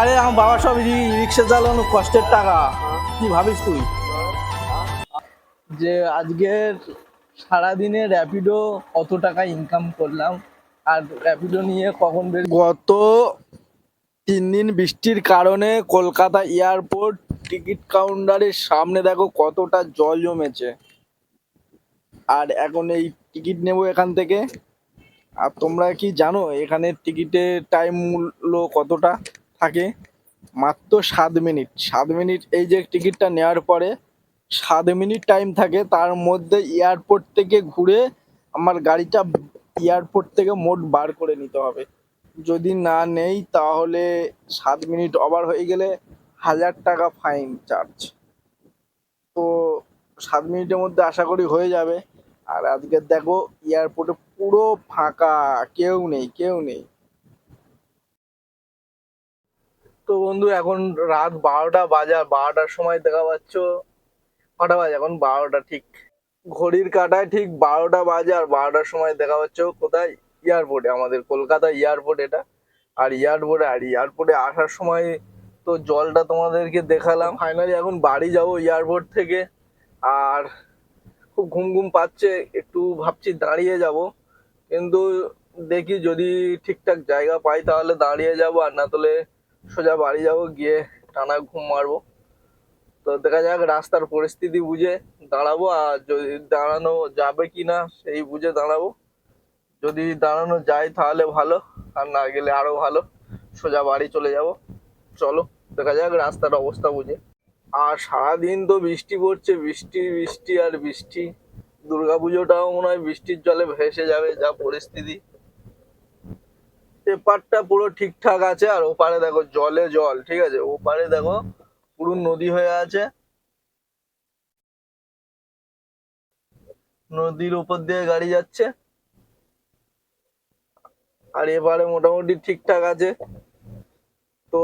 আরে, আমার বাবা সব রিক্সা চালানো কষ্টের টাকা। কি ভাবিস তুই? যে আজকের সারাদিনে র্যাপিডো কত টাকা ইনকাম করলাম, আর র্যাপিডো নিয়ে কখন বের গত তিন দিন বৃষ্টির কারণে কলকাতা এয়ারপোর্ট টিকিট কাউন্টারের সামনে দেখো কতটা জল জমেছে। আর এখন এই টিকিট নেব এখান থেকে। আর তোমরা কি জানো, এখানে টিকিটের টাইম মূল্য কতটা থাকে? মাত্র সাত মিনিট। সাত মিনিট এই যে টিকিটটা নেওয়ার পরে সাত মিনিট টাইম থাকে, তার মধ্যে এয়ারপোর্ট থেকে ঘুরে আমার গাড়িটা এয়ারপোর্ট থেকে মোট বার করে নিতে হবে। যদি না নেই, তাহলে সাত মিনিট ওভার হয়ে গেলে হাজার টাকা ফাইন চার্জ তো সাত মিনিটের মধ্যে আশা করি হয়ে যাবে। আর আজকে দেখো এয়ারপোর্টে পুরো ফাঁকা, কেউ নেই কেউ নেই। তো বন্ধু, এখন রাত বারোটা বাজার বারোটার সময় দেখা পাচ্ছ? কটা বাজে, এখন বারোটা, ঠিক। ঘড়ির কাটায় ঠিক বারোটা বাজে আর বারোটার সময় দেখা পাচ্ছ কোথায়? এয়ারপোর্টে, আমাদের কলকাতা এয়ারপোর্ট এটা। আর এয়ারপোর্টে আর এয়ারপোর্টে আসার সময় তো জলটা তোমাদেরকে দেখালাম। ফাইনালি এখন বাড়ি যাব এয়ারপোর্ট থেকে। আর খুব ঘুম ঘুম পাচ্ছে, একটু ভাবছি দাঁড়িয়ে যাব। কিন্তু দেখি যদি ঠিকঠাক জায়গা পাই তাহলে দাঁড়িয়ে যাব, আর না তাহলে সোজা বাড়ি যাব, গিয়ে টানা ঘুম মারবো। তো দেখা যাক রাস্তার পরিস্থিতি বুঝে দাঁড়াবো, আর যদি দাঁড়ানো যাবে কি না সেই বুঝে দাঁড়াবো। যদি দাঁড়ানো যায় তাহলে ভালো, আর না গেলে আরও ভালো। সোজা বাড়ি চলে যাব। চলো, দেখা যাক রাস্তার অবস্থা বুঝে। আর সারাদিন তো বৃষ্টি পড়ছে, বৃষ্টি বৃষ্টি, আর বৃষ্টি। দুর্গাপুজোটাও মনে হয় বৃষ্টির জলে ভেসে যাবে যা পরিস্থিতি। এপারটা পুরো ঠিকঠাক আছে আর ওপারে দেখো জলে জল, ঠিক আছে? ওপারে দেখো পুরো নদী হয়ে আছে। নদীর উপর দিয়ে গাড়ি যাচ্ছে। আর এবারে মোটামুটি ঠিকঠাক আছে। তো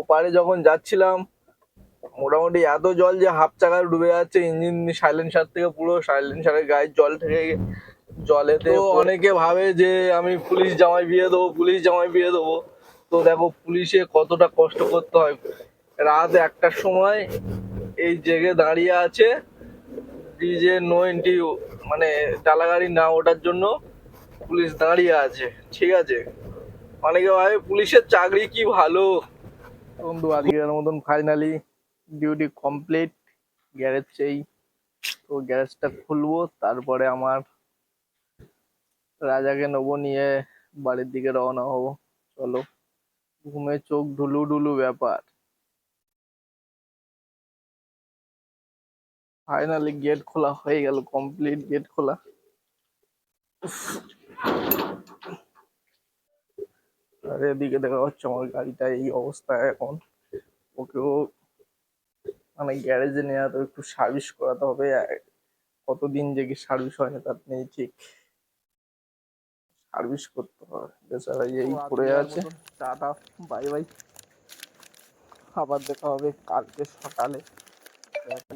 ওপারে যখন যাচ্ছিলাম মোটামুটি এত জল যে হাফ চাকায় ডুবে যাচ্ছে ইঞ্জিন সাইলেন্সার থেকে পুরো সাইলেন্সারের গায়ের জল থেকে জলেতে অনেকে ভাবে যে আমি পুলিশ জামাই বিয়ে দেবো পুলিশ জামাই বিয়ে দেবো। তো দেখো পুলিশে কতটা কষ্ট করতে হয়। রাত একটার সময় এই জেগে দাঁড়িয়ে আছে ডিজে নো এন্ট্রি মানে টালা গাড়ি না ওঠার জন্য পুলিশ দাঁড়িয়ে আছে ঠিক আছে? অনেকে ভাবে পুলিশের চাকরি কি ভালো? বন্ধু আজকের মতন ফাইনালি ডিউটি কমপ্লিট গ্যারেজ চাই তো গ্যারেজটা খুলবো। তারপরে আমার রাজাকে নেব নিয়ে বাড়ির দিকে রওনা হব। চলো, ঘুমে চোখ ঢুলু ঢুলু ব্যাপার। ফাইনালি গেট খোলা হয়ে গেল কমপ্লিট গেট খোলা। আর এদিকে দেখা হচ্ছে আমার গাড়িটা এই অবস্থায় এখন। ওকেও মানে গ্যারেজে নেওয়া তো একটু সার্ভিস করাতে হবে কতদিন যে কি সার্ভিস হয় না তার নেই ঠিক সার্ভিস করতে হবে। বেচারা এই পড়ে আছে। টাটা বাই বাই আবার দেখা হবে কালকে সকালে।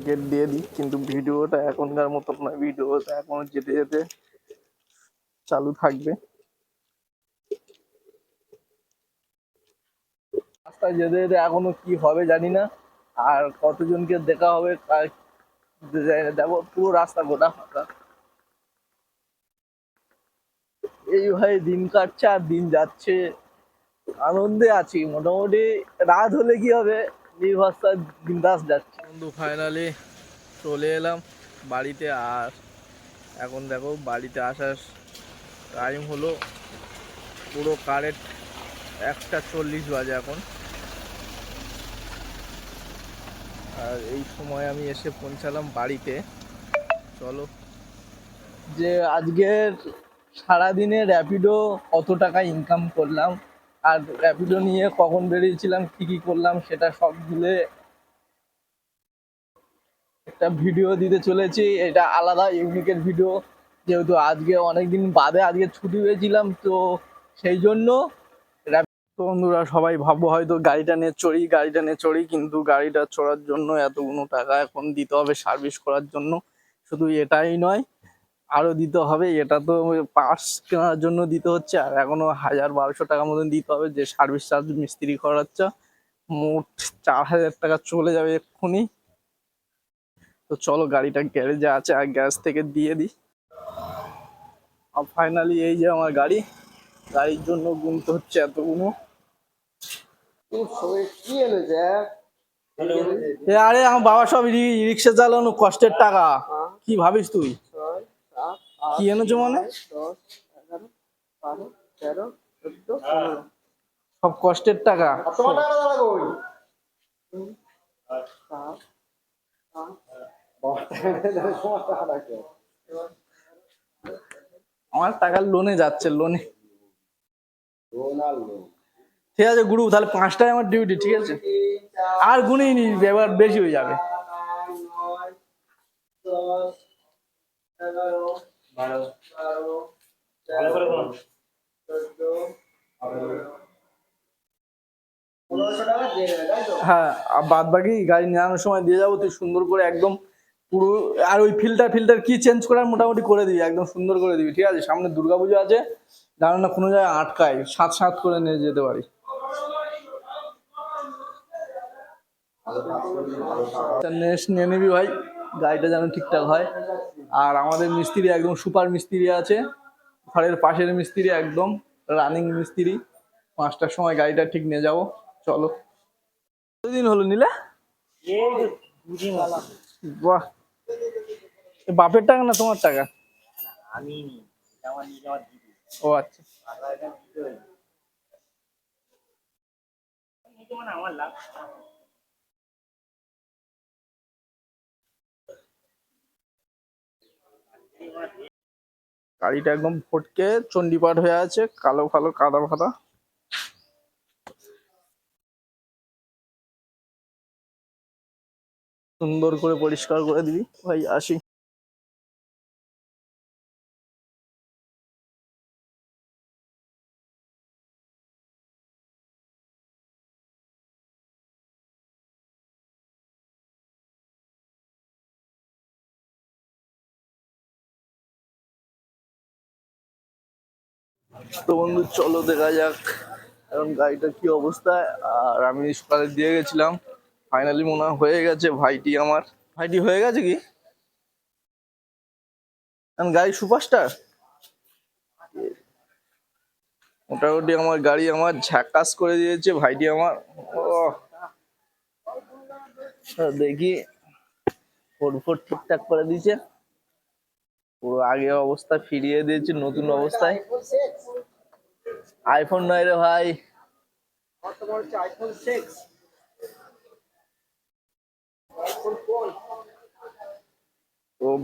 গেট দিয়ে দিই কিন্তু ভিডিওটা এখনকার মতো নয় ভিডিওটা এখনও যেতে যেতে চালু থাকবে। রাস্তায় যেতে যেতে এখনও কি হবে জানি না। আর কতজনকে দেখা হবে দেখো পুরো রাস্তা গোটা ফাঁকা। এইভাবে দিন কাটছে আর দিন যাচ্ছে। আনন্দে আছি। মোটামুটি রাত হলে কি হবে? নির্ভরসা বিন্দাস যাচ্ছে। বন্ধু ফাইনালি চলে এলাম বাড়িতে। আর এখন দেখো, বাড়িতে আসার টাইম হলো পুরো কারেক্ট একটা চল্লিশ বাজে এখন। আর এই সময় আমি এসে পৌঁছালাম বাড়িতে। চলো। যে আজকের সারাদিনে র্যাপিডো কত টাকা ইনকাম করলাম, আর র্যাপিডো নিয়ে কখন বেরিয়েছিলাম, কি কি করলাম, সেটা সব মিলে একটা ভিডিও দিতে চলেছি। এটা আলাদা ইউনিকের ভিডিও। যেহেতু আজকে অনেকদিন বাদে আজকে ছুটি পেয়েছিলাম, তো সেই জন্য তো বন্ধুরা, সবাই ভাববো হয়তো গাড়িটা নিয়ে চড়ি, গাড়িটা নিয়ে চড়ি, কিন্তু গাড়িটা চড়ার জন্য এতগুলো টাকা এখন দিতে হবে সার্ভিস করার জন্য। শুধু এটাই নয়, আরও দিতে হবে। এটা তো পার্টস কেনার জন্য দিতে হচ্ছে, আর এখনও হাজার বারোশো টাকা মতন দিতে হবে যে সার্ভিস চার্জ মিস্ত্রি খরচা মোট চার হাজার টাকা চলে যাবে এক্ষুনি। তো চলো গাড়িটা গ্যারেজে আছে, আর গ্যারেজ থেকে দিয়ে দিই। আর ফাইনালি এই যে আমার গাড়ি, গাড়ির জন্য গুনতে হচ্ছে এতগুলো। আরে আমার বাবা সব রি- রিক্সা চালানো কষ্টের টাকা। কি ভাবিস তুই? কি এনেছো মানে? পনেরো। সব কষ্টের টাকা। তোমার টাকা কই? আমার টাকা লোনে যাচ্ছে লোনে ঠিক আছে, গুরু, তাহলে পাঁচটায় আমার ডিউটি ঠিক আছে? আর গুনেই নি এবার বেশি হয়ে যাবে। হ্যাঁ বাদ বাকি গাড়ি নেওয়ানোর সময় দিয়ে যাব, তুই সুন্দর করে একদম পুরো, আর ওই ফিল্টার ফিল্টার কি চেঞ্জ করার মোটামুটি করে দিবি, একদম সুন্দর করে দিবি, ঠিক আছে? সামনে দুর্গাপুজো আছে, জানো না কোনো জায়গায় আটকায়, সাত সাত করে নিয়ে যেতে পারি। নেক্সট নিয়ে নিবি ভাই। গাড়িটা যেন ঠিকঠাক হয়। আর আমাদের মিস্ত্রি একদম সুপার মিস্ত্রি আছে। ঘরের পাশের মিস্ত্রি একদম রানিং মিস্ত্রি। পাঁচটার সময় গাড়িটা ঠিক নিয়ে যাব। চলো। কতদিন হলো নিলে। বাহ। বাপের টাকা না তোমার টাকা? ও আচ্ছা। আমার লাভ গাড়িটা একদম ফটকে চণ্ডীপাঠ হয়ে আছে, কালো কালো কাদা ফাদা। সুন্দর করে পরিষ্কার করে দিবি। ভাই, আসি। তো বন্ধু চলো দেখা যাক এখন গাড়িটার কি অবস্থা। আর আমি সকালে দিয়ে গেছিলাম। ফাইনালি মনে হয় গেছে ভাইটি আমার। ভাইটি হয়ে গেছে কি? গাড়ি সুপারস্টার? মোটামুটি আমার গাড়ি আমার ঝাকাস করে দিয়েছে ভাইটি আমার। ও দেখি। ফোর ফোর ঠিকঠাক করে দিয়েছে। পুরো আগের অবস্থা ফিরিয়ে দিয়েছে নতুন অবস্থায়। আইফোন নয় রে ভাই। আইফোন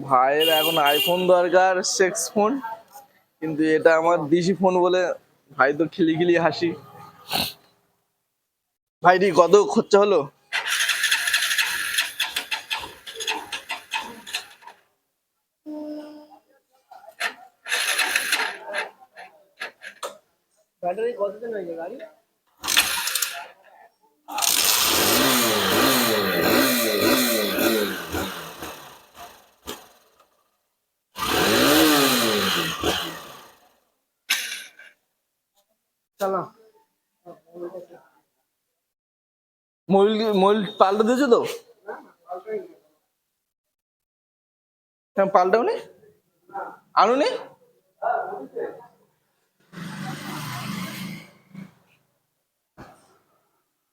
ভাইয়ের এখন আইফোন দরকার সেক্স ফোন কিন্তু এটা আমার দিশি ফোন বলে ভাই তো খিলি খিলি হাসি ভাইটি কত খরচা হলো? ব্যাটারি কতদিন হয়েছে গাড়ি? চলো। মোবিল মোবিল পাল্টে দিয়েছ তো? পাল্টাও নি আনো নি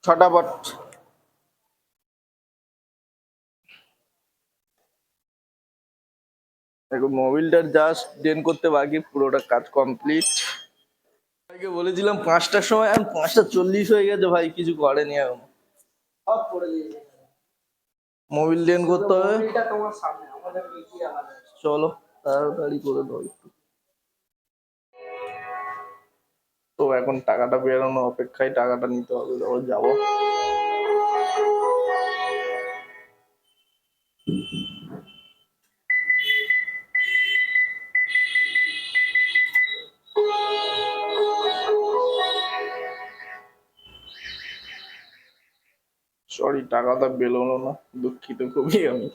ছটা বট। দেখো মোবিলটার জাস্ট ডেন করতে বাকি পুরোটা কাজ কমপ্লিট ভাইকে বলেছিলাম পাঁচটার সময় এখন পাঁচটা চল্লিশ হয়ে গেছে ভাই কিছু করেনি এখন। মোবিল ডেন করতে হবে। চলো তাড়াতাড়ি করে দাও একটু। তো এখন টাকাটা বেরোনো অপেক্ষায় টাকাটা নিতে হবে, তারপর যাব। সরি টাকাটা বেরোলো না, দুঃখিত খুবই আমি।